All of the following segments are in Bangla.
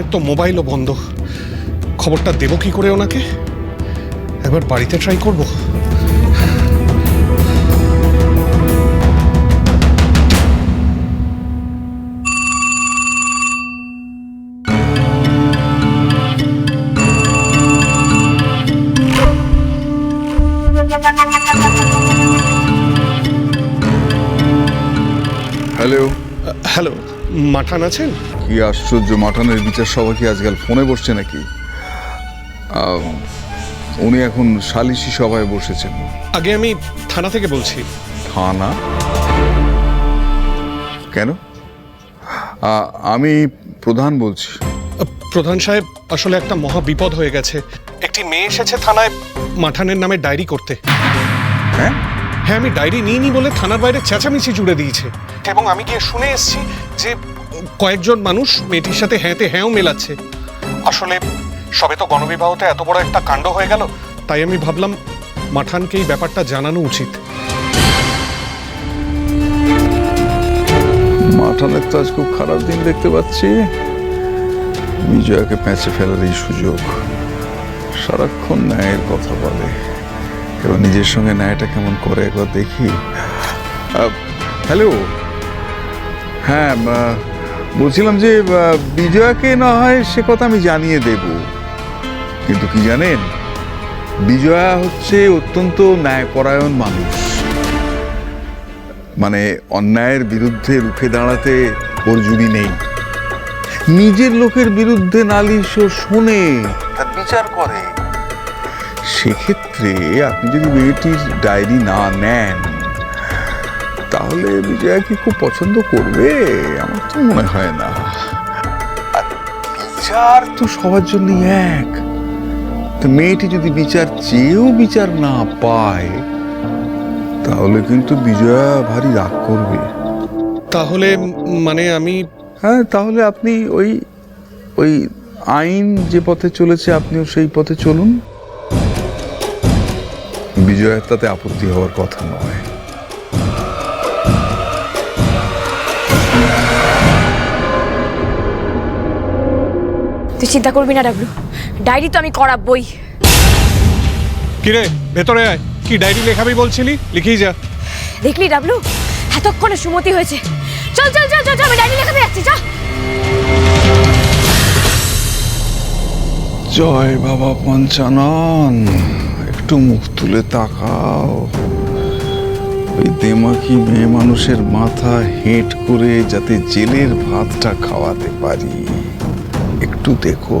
মাঠানের তো মোবাইলও বন্ধ। খবরটা দেবো কি করে ওনাকে? একবার বাড়িতে ট্রাই করব। হ্যালো হ্যালো মাঠান আছেন? কি আশ্চর্য মাঠানের বিচার সভা কি আজকাল ফোনে বসছে নাকি? উনি এখন সালিশি সভায় বসেছেন। আগে আমি থানা থেকে বলছি। থানা? কেন? আমি প্রধান বলছি। প্রধান সাহেব আসলে একটা মহা বিপদ হয়ে গেছে। একটি মেয়ে এসেছে থানায় মাঠানের নামে ডায়েরি করতে। হ্যাঁ? হ্যাঁ আমি ডায়েরি নিইনি বলে থানার বাইরে চেঁচামেচি জুড়ে দিয়েছে। এবং আমি গিয়ে শুনে এসেছি যে কয়েকজন মানুষ মেয়েটির সাথে হ্যাঁতে হ্যাঁও মেলাচ্ছে। আসলে সবে তো গণবিবাহতে এত বড় একটা কাণ্ড হয়ে গেল, তাই আমি ভাবলাম মাঠানকে এই ব্যাপারটা জানানো উচিত। মাঠানের তো আজ খুব খারাপ দিন দেখতে পাচ্ছি। বিজয়াকে প্যাঁচে ফেলার এই সুযোগ সারাক্ষণ ন্যায়ের কথা বলে। এবার নিজের সঙ্গে ন্যায়টা কেমন করে একবার দেখি। হ্যালো? হ্যাঁ বলছিলাম যে বিজয়াকে না হয় সে কথা আমি জানিয়ে দেব। কিন্তু কি জানেন, বিজয়া হচ্ছে অত্যন্ত ন্যায়পরায়ণ মানুষ। মানে অন্যায়ের বিরুদ্ধে রুখে দাঁড়াতে ওর জুড়ি নেই। নিজের লোকের বিরুদ্ধে নালিশ ও শোনে। বিচার করে। সেক্ষেত্রে আপনি যদি মেয়েটির ডায়েরি না নেন তাহলে বিজয়া কি খুব পছন্দ করবে আমার তো মনে হয় না। বিচার তো সবার জন্য এক। তো মেয়েটি যদি বিচার চেয়েও বিচার না পায় তাহলে কিন্তু বিজয়া ভারী রাগ করবে। তাহলে মানে আমি হ্যাঁ তাহলে আপনি ওই ওই আইন যে পথে চলেছে আপনিও সেই পথে চলুন। বিজয়ের তাতে আপত্তি হওয়ার কথা নয়। তুই চিন্তা করবি না ডাবলু। ডায়েরি তো আমি করাবই। কিরে ভেতরে আয়। কি ডায়েরি লেখাবি বলছিলি? লিখেই যা। দেখলি ডাবলু? এতক্ষণে সুমতি হয়েছে। চল চল চল চল চল, আমি ডায়েরি লেখাতে যাচ্ছি চল জয় বাবা পঞ্চানন। একটু মুখ তুলে তাকাও। ওই দেমাকি মেয়ে মানুষের মাথা হেঁট করে যাতে জেলের ভাতটা খাওয়াতে পারি। একটু দেখো।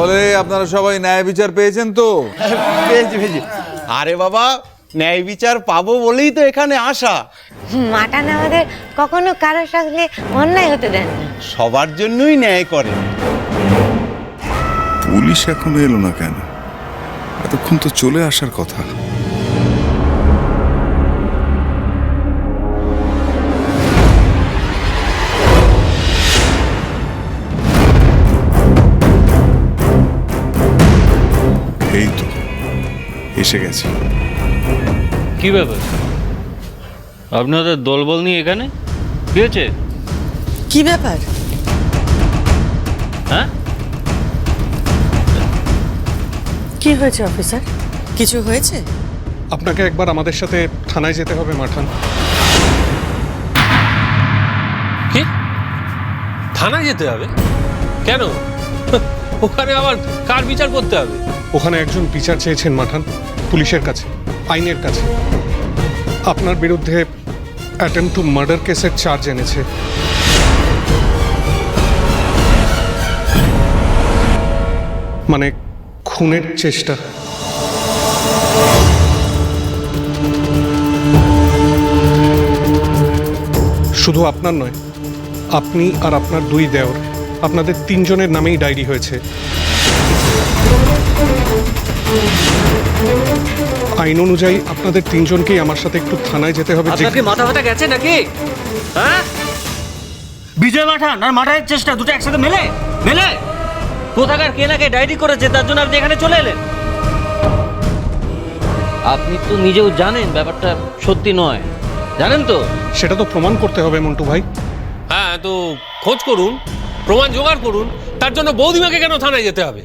তাহলে আপনারা সবাই ন্যায় বিচার পেয়েছেন তো? পেয়েছি পেয়েছি। আরে বাবা ন্যায় বিচার পাবো বলেই তো এখানে আসা। মাটান আমাদের কখনো কারোর সঙ্গে অন্যায় হতে দেন না। সবার জন্যই ন্যায় করে। পুলিশ এখনও এলো না কেন? এতক্ষণ তো চলে আসার কথা। এসে গেছে। কি ব্যাপার? আপনাদের দলবল নিয়ে এখানে? কি হয়েছে? কি ব্যাপার? হ্যাঁ? কি হয়েছে অফিসার? কিছু হয়েছে? আপনাকে একবার আমাদের সাথে থানায় যেতে হবে মাঠান। কি? থানায় যেতে হবে? কেন? ওখানে আবার কার বিচার করতে হবে? ওখানে একজন বিচার চেয়েছেন মাঠান, পুলিশের কাছে, আইনের কাছে। আপনার বিরুদ্ধে অ্যাটেম্প টু মার্ডার কেসের চার্জ এনেছে। মানে খুনের চেষ্টা। শুধু আপনার নয়, আপনি আর আপনার দুই দেওর, আপনাদের তিনজনের নামেই ডায়েরি হয়েছে। আইন অনুযায়ী আপনাদের তিনজনকেই আমার সাথে একটু থানায় যেতে হবে যে- আপনার কি মাথা ফাটা গেছে নাকি? হ্যাঁ? বিজয় মাঠান আর মাঠানের চেষ্টা দুটো একসাথে মেলে? মেলে? কোথাকার কে নাকে ডায়েরি করেছে তার জন্য আপনি এখানে চলে এলেন? আপনি তো নিজেও জানেন ব্যাপারটা সত্যি নয়। জানেন তো? সেটা তো প্রমাণ করতে হবে মন্টু ভাই। হ্যাঁ তো খোঁজ করুন প্রমাণ জোগাড় করুন তার জন্য বৌদিমাকে কেন থানায় যেতে হবে?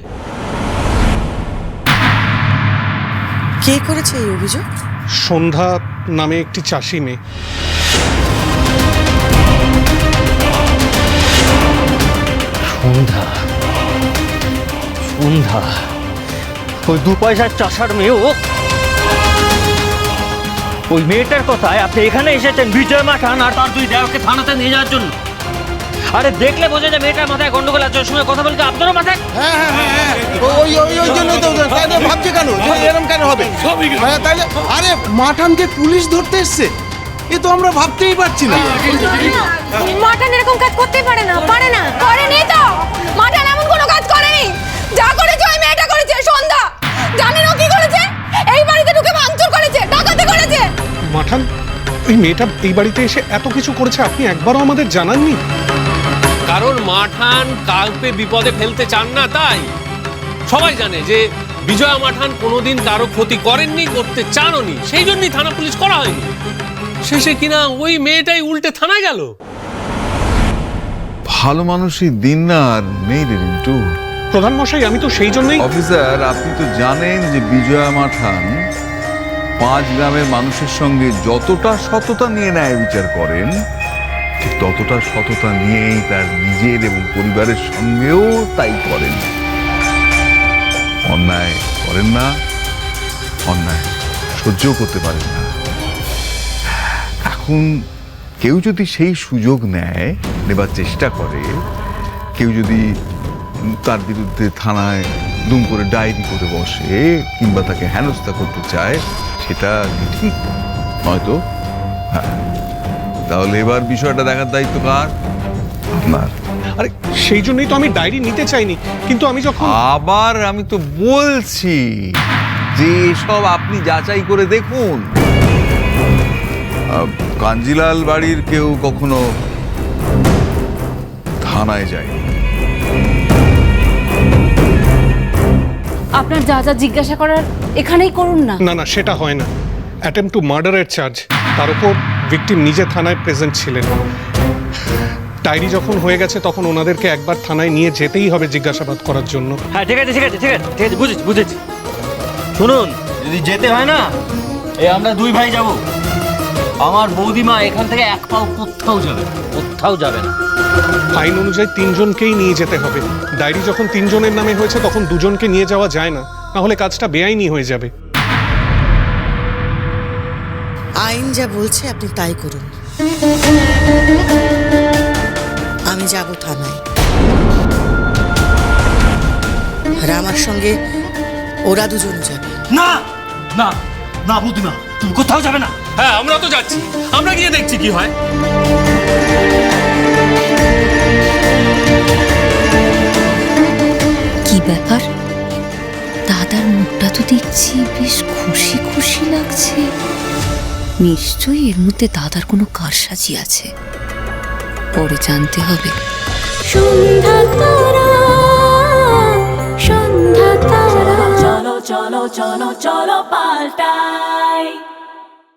কে করেছে এই অভিযোগ? সন্ধ্যা নামে একটি চাষি মেয়ে। সন্ধ্যা? সন্ধ্যা? ওই দু পয়সার চাষার মেয়েও? ওই মেয়েটার কথায় আপনি এখানে এসেছেন বিজয় মাঠান আর তার দুই দেওয়াকে থানাতে নিয়ে যাওয়ার জন্য। আরে দেখলে বোঝা যায় মেয়েটার মাথায় গন্ডগোল আছে ওর সঙ্গে কথা বলতে আপনারও মাথায় ওই ওই ওই জন্যই তো তাহলে ভাবছে কেন? যে এরম কেন হবে? হ্যাঁ, তাইলে আরে মাঠানকে পুলিশ ধরতে এসছে। এ তো আমরা ভাবতেই পারছি না। মাটান এরকম কাজ করতেই পারে না পারে না করেনি তো। মাটান এমন কোনো কাজ করেনি। যা করেছে ওই মেয়েটা করেছে সন্ধ্যা। জানেন ও কি করেছে। এই বাড়িতে ঢুকে ভাঙচুর করেছে ডাকাতি করেছে। মাঠান ওই মেয়েটা এই বাড়িতে এসে এত কিছু করেছে আপনি একবারও আমাদের জানাননি? কারণ মাঠান কাউকে বিপদে ফেলতে চান না তাই? সবাই জানে যে বিজয়া মাঠান কোনোদিন কারও ক্ষতি করেননি করতে চাননি সেই জন্যই থানা পুলিশ করা হয়নি। শেষে কিনা ওই মেয়েটাই উল্টে থানায় গেল। ভালো মানুষই দিন না আর নেই রে রিন্টু। প্রধান মশাই আমি তো সেই জন্যই অফিসার আপনি তো জানেন যে বিজয়া মাঠান পাঁচ গ্রামের মানুষের সঙ্গে যতটা সততা নিয়ে ন্যায় বিচার করেন ততটা সততা নিয়েই তার নিজের এবং পরিবারের সঙ্গেও তাই করেন। অন্যায় করেন না, অন্যায় সহ্য করতে পারেন না। এখন কেউ যদি সেই সুযোগ নেয়, নেবার চেষ্টা করে, কেউ যদি তার বিরুদ্ধে থানায় দুম করে ডায়েরি করে বসে কিংবা তাকে হেনস্থা করতে চায়, সেটা ঠিক? নয়তো? হ্যাঁ। তাহলে এবার বিষয়টা দেখার দায়িত্ব কার? আপনার আরে সেই জন্যই তো আমি ডায়েরি নিতে চাইনি কিন্তু আমি যখন আবার আমি তো বলছি যে সব আপনি যাচাই করে দেখুন। কাঞ্জিলাল বাড়ির কেউ কখনো থানায় যায়নি। আপনার যা যা জিজ্ঞাসা করার এখানেই করুন না। না না সেটা হয় না। অ্যাটেম্প টু মার্ডারের চার্জ তার উপর ভিকটিম নিজে থানায় প্রেজেন্ট ছিলেন। ডায়েরি যখন হয়ে গেছে তখন ওনাদেরকে একবার থানায় নিয়ে যেতেই হবে জিজ্ঞাসাবাদ করার জন্য। হ্যাঁ ঠিক আছে ঠিক আছে ঠিক আছে ঠিক আছে বুঝেছি বুঝেছি। শুনুন যদি যেতে হয় না এই আমরা দুই ভাই যাব। আমার বৌদিমা এখান থেকে এক পাও কোথাও যাবে কোথাও যাবে না। আইন অনুযায়ী তিনজনকেই নিয়ে যেতে হবে। ডায়েরি যখন তিনজনের নামে হয়েছে তখন দুজনকে নিয়ে যাওয়া যায় না। নাহলে কাজটা বেআইনি হয়ে যাবে। আইন যা বলছে আপনি তাই করুন। আমি যাব থানায়। আর আমার সঙ্গে ওরা দুজন যাবে। না! না! না বৌদিমা তুমি কোথাও যাবে না। হ্যাঁ আমরা তো যাচ্ছি। আমরা গিয়ে দেখছি কি হয়। কি ব্যাপার? দাদার মুখটা তো দেখছি বেশ খুশি খুশি লাগছে। নিশ্চয়ই এর মধ্যে দাদার কোনো কারসাজি আছে। পরে জানতে হবে। চলো চলো চলো চলো পাল্টাই।